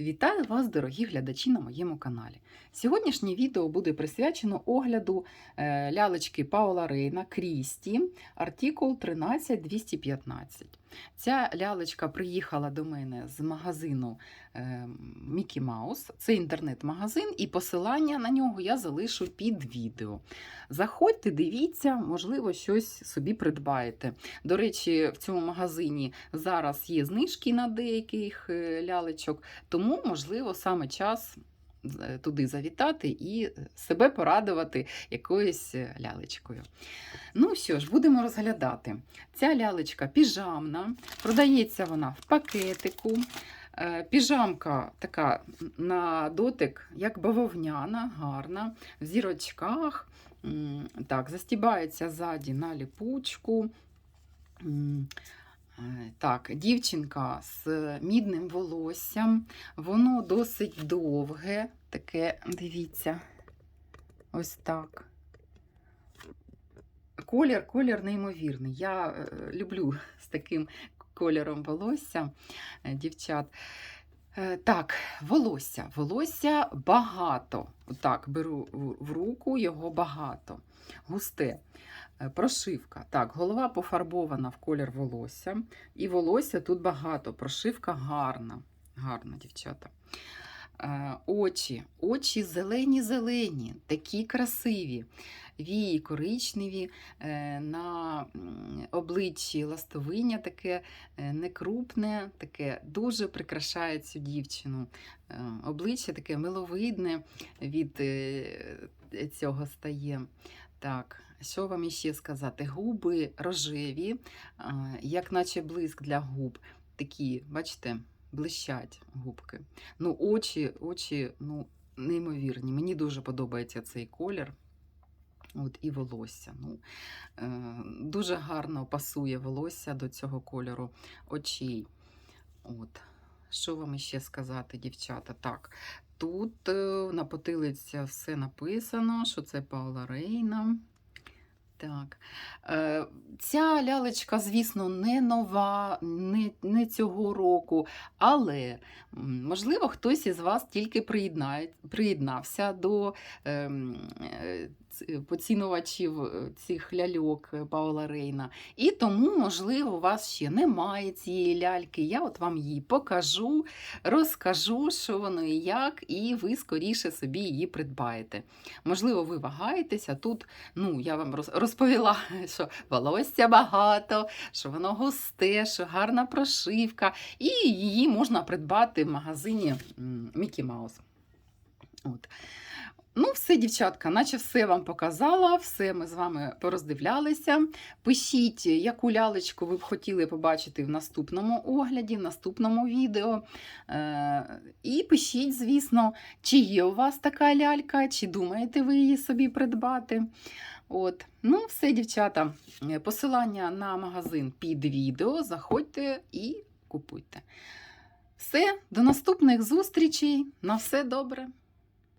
Вітаю вас, дорогі глядачі на моєму каналі. Сьогоднішнє відео буде присвячено огляду е, лялечки Паула Рейна Крісті, артикул 13215. Ця лялечка приїхала до мене з магазину е, Мікі Маус. Це інтернет-магазин, і посилання на нього я залишу під відео. Заходьте, дивіться, можливо, щось собі придбаєте. До речі, в цьому магазині зараз є знижки на деяких е, лялечок. Тому, можливо, саме час туди завітати і себе порадувати якоюсь е, лялечкою. Ну що ж, будемо розглядати. Ця лялечка піжамна, продається вона в пакетику. Е, Піжамка така на дотик, як бавовняна, гарна, в зірочках. Так, застібається ззаді на ліпучку. Е, Так, дівчинка з мідним волоссям, воно досить довге, таке, дивіться, ось так. Колір, колір неймовірний. Я е, люблю з таким кольором волосся, е, дівчат. Е, Так, волосся. Волосся багато. Отак, беру в- руку, його багато. Густе. Е, Прошивка. Так, голова пофарбована в колір волосся. І волосся тут багато. Прошивка гарна. Гарна, дівчата. Е, Очі. Очі зелені-зелені, такі красиві. Вії коричневі, на обличчі ластовиння таке е, некрупне, таке дуже прикрашає цю дівчину. Е, Обличчя таке миловидне від е, цього стає. Так, що вам іще сказати? Губи рожеві, як наче блиск для губ. Такі, бачите, блищать губки. Ну, очі, очі, ну, неймовірні. Мені дуже подобається цей колір. От і волосся. Ну, е, дуже гарно пасує волосся до цього кольору очей. От. Що вам іще сказати, дівчата? Так, тут е, на потилиці все написано, що це Паула Рейна. Так. Е, ця лялечка, звісно, не нова, не, не цього року, але можливо хтось із вас тільки приєднався до ем, е, поцінувачів е, цих ляльок е, Паула Рейна. І тому, можливо, у вас ще немає цієї ляльки. Я от вам її покажу, розкажу, що воно і як, і ви скоріше собі її придбаєте. Можливо, ви вагаєтеся тут. Ну, я вам розповіла, що волосся багато, що воно густе, що гарна прошивка, і її можна придбати в магазині Мікі Маус. От. Ну, все, дівчатка, наче все вам показала, все ми з вами пороздивлялися. Пишіть, яку лялечку ви б хотіли побачити в наступному огляді, в наступному відео. Е, і пишіть, звісно, чи є у вас така лялька, чи думаєте ви її собі придбати. От. Ну, все, дівчата. Е, Посилання на магазин під відео. Заходьте і купуйте. Все, до наступних зустрічей. На все добре.